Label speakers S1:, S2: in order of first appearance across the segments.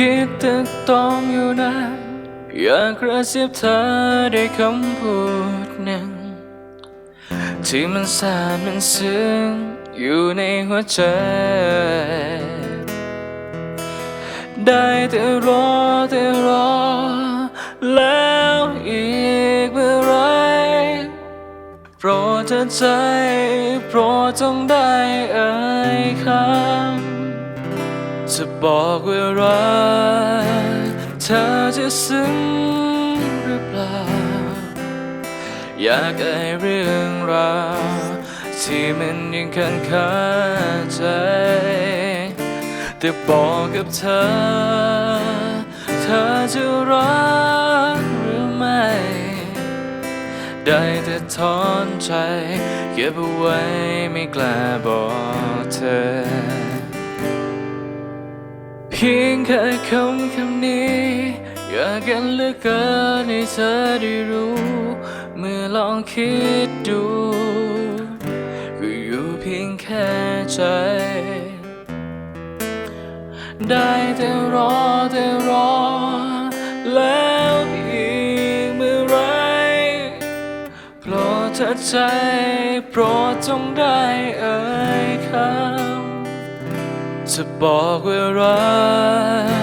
S1: คิดตึกตองอยู่นานอยากกระซิบเธอได้คำพูดหนึ่ง ที่มันสานมันซึ้งอยู่ในหัวใจ ได้แต่รอแต่รอ แล้วอีกเมื่อไรโปรดเธอใจ โปรดจงได้เอ่ยคำ จะบอกว่ารักเธอจะซึ้งหรือเปล่า อยากได้เรื่องราวที่มันยังค้างคาใจ แต่บอกกับเธอ เธอจะรักหรือไม่ ได้แต่ถอนใจ เก็บเอาไว้ไม่กล้าบอกเธอ เพียงแค่คำคำนี้ อยากกันเหลือเกินให้เธอได้รู้ เมื่อลองคิดดูก็อยู่เพียงแค่ใจ ได้แต่รอแต่รอ แล้วอีกเมื่อไรโปรดเธอใจโปรดจงได้เอ่ยคำ จะบอกว่ารั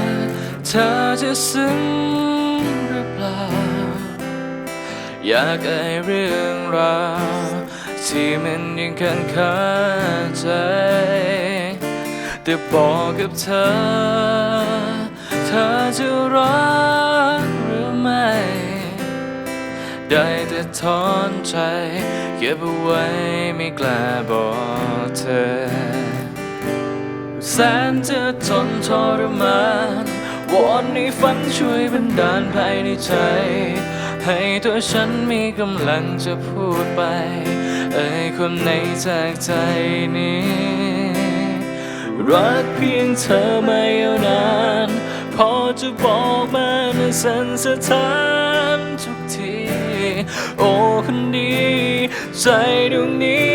S1: กเธอจะซึ้งหรือเปล่า อยากได้เรื่องราวที่มันยังค้างคาใจ แต่บอกกับเธอ เธอจะรักหรือไม่ ได้แต่ถอนใจ เก็บเอาไว้ไม่กล้าบอกเธอ แสนจะทนทรมานวอนในฝันช่วยบันดาลภายในใจ ให้ตัวฉันมีกำลังจะพูดไป เอ่ยความในจากใจนี้ รักเพียงเธอไม่ยาวนาน พอจะบอกมาในสันสถานทุกที โอ้คนดี ใจดวงนี้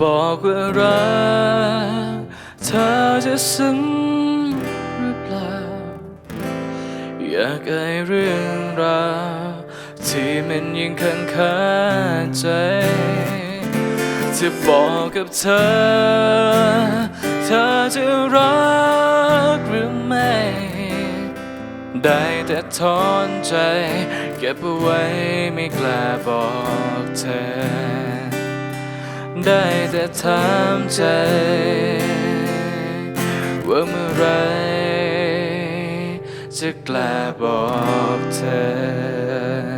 S1: บอกว่ารักเธอจะซึ้งหรือเปล่า อยากให้เรื่องราวที่มันยังค้างคาใจ จะบอกกับเธอ เธอจะรักหรือไม่ ได้แต่ถอนใจ เก็บเอาไว้ไม่กล้าบอกเธอ ได้แต่ถามใจ ว่าเมื่อไรจะกล้าบอกเธอ